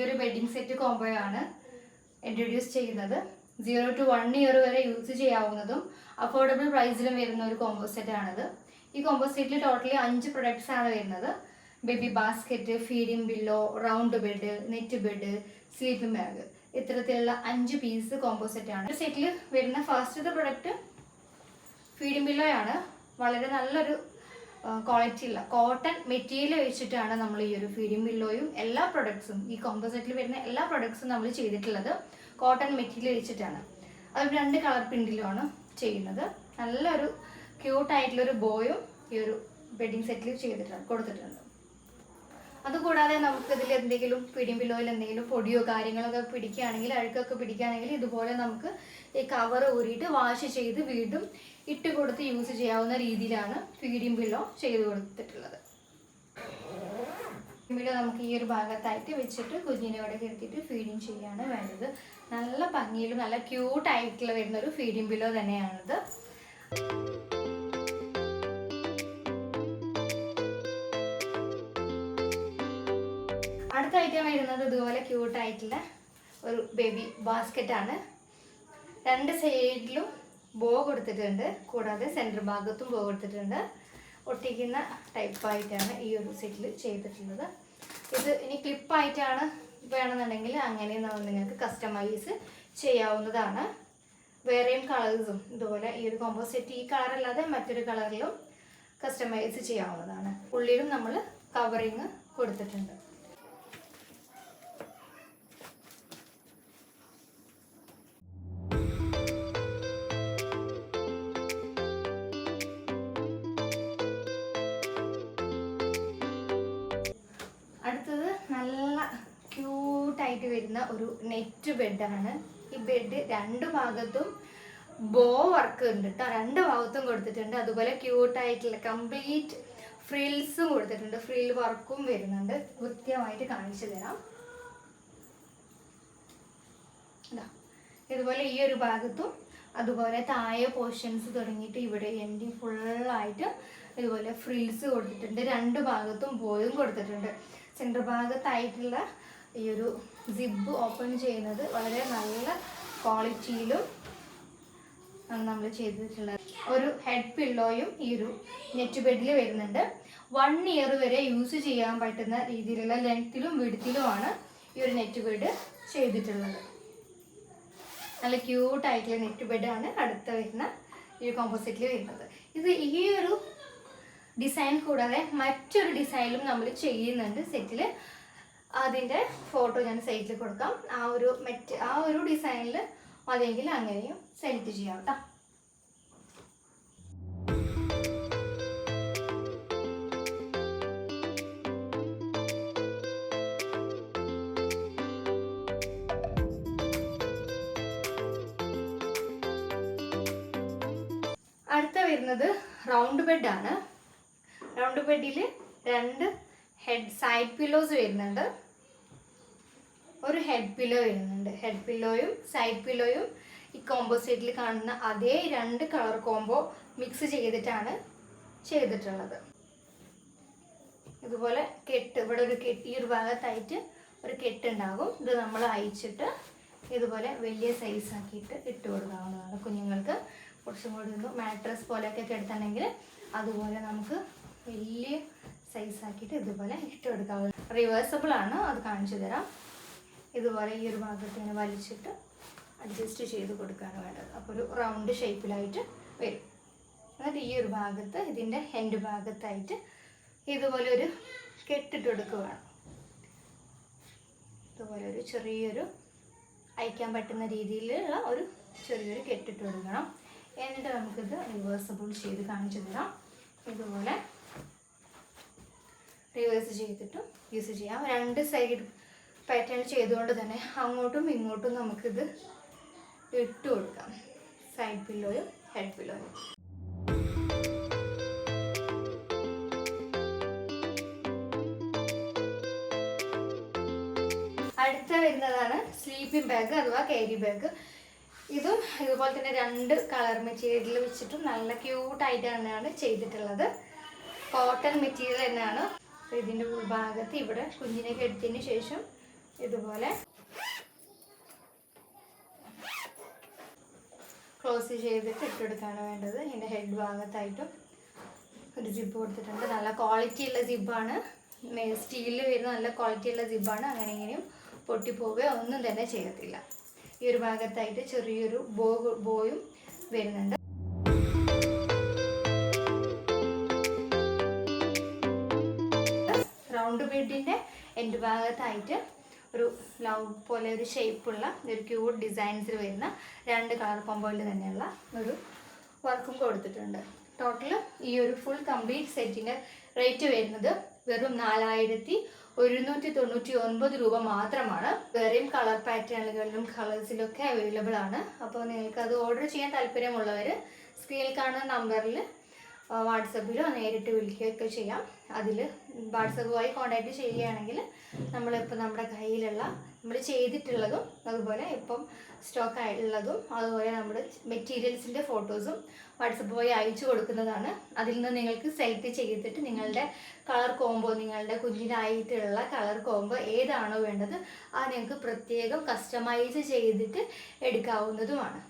പുതിയൊരു bedding set കോംബോയാണ് introduce ചെയ്യുന്നത്. സീറോ ടു വൺ ഇയർ വരെ യൂസ് ചെയ്യാവുന്നതും അഫോർഡബിൾ പ്രൈസിലും വരുന്ന ഒരു കോംബോ സെറ്റ് ആണിത്. ഈ കോംബോ സെറ്റിൽ ടോട്ടലി അഞ്ച് പ്രൊഡക്ട്സ് ആണ് വരുന്നത്. Baby basket feeding pillow round bed net bed sleeping bag ഇത്തരത്തിലുള്ള അഞ്ച് പീസ് കോംബോ സെറ്റ് ആണ്. സെറ്റിൽ വരുന്ന ഫസ്റ്റത്തെ പ്രൊഡക്റ്റ് ഫീഡിംഗ് ബില്ലോ ആണ്. വളരെ നല്ലൊരു ക്വാളിറ്റി ഉള്ള കോട്ടൺ മെറ്റീരിയൽ വെച്ചിട്ടാണ് നമ്മൾ ഈ ഒരു ഫീഡിംഗ് ബില്ലോയും എല്ലാ പ്രൊഡക്ട്സും ഈ കോമ്പോസിറ്റിൽ വരുന്ന എല്ലാ പ്രൊഡക്ട്സും നമ്മൾ ചെയ്തിട്ടുള്ളത് കോട്ടൺ മെറ്റീരിയൽ വെച്ചിട്ടാണ്. അത് രണ്ട് കളർ പ്രിന്റിലുമാണ് ചെയ്യുന്നത്. നല്ലൊരു ക്യൂട്ടായിട്ടുള്ളൊരു ബോയും ഈ ഒരു വെഡിങ് സെറ്റിൽ ചെയ്തിട്ടുണ്ട് കൊടുത്തിട്ടുണ്ട്. അതുകൂടാതെ നമുക്ക് ഇതിൽ എന്തെങ്കിലും ബില്ലോയിൽ എന്തെങ്കിലും പൊടിയോ കാര്യങ്ങളൊക്കെ പിടിക്കുകയാണെങ്കിൽ അഴുക്കൊക്കെ പിടിക്കുകയാണെങ്കിൽ ഇതുപോലെ നമുക്ക് ഈ കവർ ഊരിയിട്ട് വാഷ് ചെയ്ത് വീണ്ടും ഇട്ട് കൊടുത്ത് യൂസ് ചെയ്യാവുന്ന രീതിയിലാണ് പിടിമ്പിലോ ചെയ്ത് കൊടുത്തിട്ടുള്ളത്. പിടിമ്പിലോ നമുക്ക് ഈ ഒരു ഭാഗത്തായിട്ട് വെച്ചിട്ട് കുഞ്ഞിനെ അവിടെ കിടത്തിയിട്ട് ഫീഡിങ് ചെയ്യാണ് വേണ്ടത്. നല്ല ഭംഗിയിലും നല്ല ക്യൂട്ടായിട്ടുള്ള വരുന്ന ഒരു ഫീഡിംഗ് ബില്ലോ തന്നെയാണിത്. അടുത്ത ഐറ്റം വരുന്നത്. ഇതുപോലെ ക്യൂട്ടായിട്ടുള്ള ഒരു ബേബി ബാസ്ക്കറ്റ് ആണ്. രണ്ട് സൈഡിലും ബോ കൊടുത്തിട്ടുണ്ട്. കൂടാതെ സെന്റർ ഭാഗത്തും ബോ കൊടുത്തിട്ടുണ്ട്. ഒട്ടിക്കുന്ന ടൈപ്പായിട്ടാണ് ഈ ഒരു സെറ്റിൽ ചെയ്തിട്ടുള്ളത്. ഇത് ഇനി ക്ലിപ്പായിട്ടാണ് വേണമെന്നുണ്ടെങ്കിൽ അങ്ങനെ നിങ്ങൾക്ക് കസ്റ്റമൈസ് ചെയ്യാവുന്നതാണ്. വേറെയും കളേഴ്സും ഇതുപോലെ ഈ ഒരു കോമ്പോ സെറ്റ് ഈ കളർ അല്ലാതെ മറ്റൊരു കളറിലും കസ്റ്റമൈസ് ചെയ്യാവുന്നതാണ്. ഉള്ളിലും നമ്മൾ കവറിങ് കൊടുത്തിട്ടുണ്ട്. ക്യൂട്ടായിട്ട് വരുന്ന ഒരു നെറ്റ് ബെഡാണ് ഈ ബെഡ് രണ്ട് ഭാഗത്തും ബോ വർക്ക് ഉണ്ട് കേട്ടോ രണ്ട് ഭാഗത്തും കൊടുത്തിട്ടുണ്ട്. അതുപോലെ ക്യൂട്ടായിട്ടുള്ള കംപ്ലീറ്റ് ഫ്രിൽസും കൊടുത്തിട്ടുണ്ട്. ഫ്രിൽ വർക്കും വരുന്നുണ്ട്. കൃത്യമായിട്ട് കാണിച്ചു തരാം. ഇതുപോലെ ഈ ഒരു ഭാഗത്തും അതുപോലെ താഴെ പോർഷൻസ് തുടങ്ങിയിട്ട് ഇവിടെ എൻഡി ഫുള്ളായിട്ട് ഇതുപോലെ ഫ്രിൽസ് കൊടുത്തിട്ടുണ്ട്. രണ്ട് ഭാഗത്തും ബോയും കൊടുത്തിട്ടുണ്ട്. സെന്റർ ഭാഗത്തായിട്ടുള്ള ഈ ഒരു സിബ് ഓപ്പൺ ചെയ്യുന്നത് വളരെ നല്ല ക്വാളിറ്റിയിലും നമ്മൾ ചെയ്തിട്ടുള്ളത്. ഒരു ഹെഡ് പില്ലോയും ഈ ഒരു നെറ്റ് ബെഡിൽ വരുന്നുണ്ട്. വൺ ഇയർ വരെ യൂസ് ചെയ്യാൻ പറ്റുന്ന രീതിയിലുള്ള ലെങ്ത്തിലും വിടുത്തിലുമാണ് ഈ ഒരു നെറ്റ് ബെഡ് ചെയ്തിട്ടുള്ളത്. നല്ല ക്യൂട്ടായിട്ടുള്ള നെറ്റ് ബെഡാണ് അടുത്ത വരുന്ന ഈ ഒരു കോമ്പോസിറ്റിൽ വരുന്നത്. ഇത് ഈ ഒരു ഡിസൈൻ കൂടാതെ മറ്റൊരു ഡിസൈനിലും നമ്മൾ ചെയ്യുന്നുണ്ട്. സെറ്റിൽ അതിന്റെ ഫോട്ടോ ഞാൻ സൈറ്റിൽ കൊടുക്കാം. ആ ഒരു മെറ്റ് ആ ഒരു ഡിസൈനിൽ മതിയെങ്കിൽ അങ്ങനെയും സെലക്ട് ചെയ്യാം കേട്ടോ അടുത്ത വരുന്നത് റൗണ്ട് ബെഡാണ് റൗണ്ട് ബെഡിൽ രണ്ട് ഹെഡ് സൈഡ് പില്ലോസ് വരുന്നുണ്ട്. ഒരു ഹെഡ് പില്ലോ വരുന്നുണ്ട്. ഹെഡ് പില്ലോയും സൈഡ് പില്ലോയും ഈ കോമ്പോ സെറ്റിൽ കാണുന്ന അതേ രണ്ട് കളർ കോംബോ മിക്സ് ചെയ്തിട്ടാണ് ചെയ്തിട്ടുള്ളത്. ഇതുപോലെ കെട്ട് ഇവിടെ ഒരു കെട്ട് ഈ ഒരു ഭാഗത്തായിട്ട് ഒരു കെട്ടുണ്ടാകും ഇത് നമ്മൾ അയച്ചിട്ട് ഇതുപോലെ വലിയ സൈസ് ആക്കിയിട്ട് ഇട്ട് കൊടുക്കാവുന്നതാണ്. കുഞ്ഞുങ്ങൾക്ക് കുറച്ചും കൂടി ഒന്ന് മാട്രസ് പോലെയൊക്കെ കെടുത്തണമെങ്കിൽ അതുപോലെ നമുക്ക് വലിയ സൈസ് ആക്കിയിട്ട് ഇതുപോലെ ഇട്ട് കൊടുക്കാവുന്ന റിവേഴ്സബിൾ ആണ് അത് കാണിച്ചു തരാം. ഇതുപോലെ ഈ ഒരു ഭാഗത്ത് ഇങ്ങനെ വലിച്ചിട്ട് അഡ്ജസ്റ്റ് ചെയ്ത് കൊടുക്കുകയാണ് വേണ്ടത്. അപ്പോൾ ഒരു റൗണ്ട് ഷേപ്പിലായിട്ട് വരും. എന്നിട്ട് ഈ ഒരു ഭാഗത്ത് ഇതിന്റെ ഹെൻഡ് ഭാഗത്തായിട്ട് ഇതുപോലെ ഒരു കെട്ടിട്ട് എടുക്കുകയാണ് ഇതുപോലെ ഒരു ചെറിയൊരു അയക്കാൻ പറ്റുന്ന രീതിയിലുള്ള ഒരു ചെറിയൊരു കെട്ടിട്ട് കൊടുക്കണം എന്നിട്ട് നമുക്കിത് റിവേഴ്സബിൾ ചെയ്ത് കാണിച്ചു തരാം. ഇതുപോലെ റിവേഴ്സ് ചെയ്തിട്ടും യൂസ് ചെയ്യാം. രണ്ട് സൈഡ് പാറ്റേൺ ചെയ്തുകൊണ്ട് തന്നെ അങ്ങോട്ടും ഇങ്ങോട്ടും നമുക്കിത് ഇട്ട് കൊടുക്കാം. സൈഡ് പില്ലോയും ഹെഡ് പില്ലോയും അടുത്ത വരുന്നതാണ് സ്ലീപ്പിംഗ് ബാഗ് അഥവാ കാരി ബാഗ് ഇതും ഇതുപോലെ തന്നെ രണ്ട് കളർ മെറ്റീരിയലിൽ വെച്ചിട്ടും നല്ല ക്യൂട്ടായിട്ട് തന്നെയാണ് ചെയ്തിട്ടുള്ളത്. കോട്ടൺ മെറ്റീരിയൽ തന്നെയാണ് അപ്പോൾ ഇതിന്റെ ഉൾഭാഗത്ത് ഇവിടെ കുഞ്ഞിനെ കെടുത്തതിന് ശേഷം ഇതുപോലെ ക്ലോസ് ചെയ്തിട്ട് ഇട്ടെടുക്കാണ് വേണ്ടത്. ഇതിന്റെ ഹെഡ് ഭാഗത്തായിട്ടും ഒരു ജിബ് കൊടുത്തിട്ടുണ്ട്. നല്ല ക്വാളിറ്റി ഉള്ള ജിബാണ് സ്റ്റീലിൽ വരുന്ന നല്ല ക്വാളിറ്റി ഉള്ള ജിബാണ് അങ്ങനെ ഇങ്ങനെയും പൊട്ടിപ്പോവുകയോ ഒന്നും തന്നെ ചെയ്യത്തില്ല. ഈ ഒരു ഭാഗത്തായിട്ട് ചെറിയൊരു ബോ ബോയും വരുന്നുണ്ട്. റൗണ്ട് എൻഡ് ഭാഗത്തായിട്ട് ഒരു ലവ് പോലെ ഒരു ഷേപ്പുള്ള ഒരു ക്യൂട്ട് ഡിസൈൻസിൽ വരുന്ന രണ്ട് കളർ കോമ്പോയിൽ തന്നെയുള്ള ഒരു വർക്കും കൊടുത്തിട്ടുണ്ട്. ടോട്ടൽ ഈ ഒരു ഫുൾ കംപ്ലീറ്റ് സെറ്റിന്റെ റേറ്റ് വരുന്നത് വെറും നാലായിരത്തി ഒരുന്നൂറ്റി തൊണ്ണൂറ്റി ഒൻപത് രൂപ മാത്രമാണ്. വേറെയും കളർ പാറ്റേണുകളിലും കളേഴ്സിലൊക്കെ അവൈലബിൾ ആണ്. അപ്പോൾ നിങ്ങൾക്ക് അത് ഓർഡർ ചെയ്യാൻ താല്പര്യമുള്ളവർ സ്ക്രീനിൽ കാണുന്ന നമ്പറിൽ വാട്സപ്പിലോ നേരിട്ട് വിളിക്കുകയൊക്കെ ചെയ്യാം. അതിൽ വാട്സപ്പുമായി കോണ്ടാക്ട് ചെയ്യുകയാണെങ്കിൽ നമ്മളിപ്പോൾ നമ്മുടെ കയ്യിലുള്ള നമ്മൾ ചെയ്തിട്ടുള്ളതും അതുപോലെ ഇപ്പം സ്റ്റോക്ക് ആയിട്ടുള്ളതും അതുപോലെ നമ്മുടെ മെറ്റീരിയൽസിന്റെ ഫോട്ടോസും വാട്സപ്പ് വഴി അയച്ചു കൊടുക്കുന്നതാണ്. അതിൽ നിന്ന് നിങ്ങൾക്ക് സെലക്ട് ചെയ്തിട്ട് നിങ്ങളുടെ കളർ കോംബോ നിങ്ങളുടെ കുഞ്ഞിനായിട്ടുള്ള കളർ കോംബോ ഏതാണോ വേണ്ടത് ആ നിങ്ങൾക്ക് പ്രത്യേകം കസ്റ്റമൈസ് ചെയ്തിട്ട് എടുക്കാവുന്നതുമാണ്.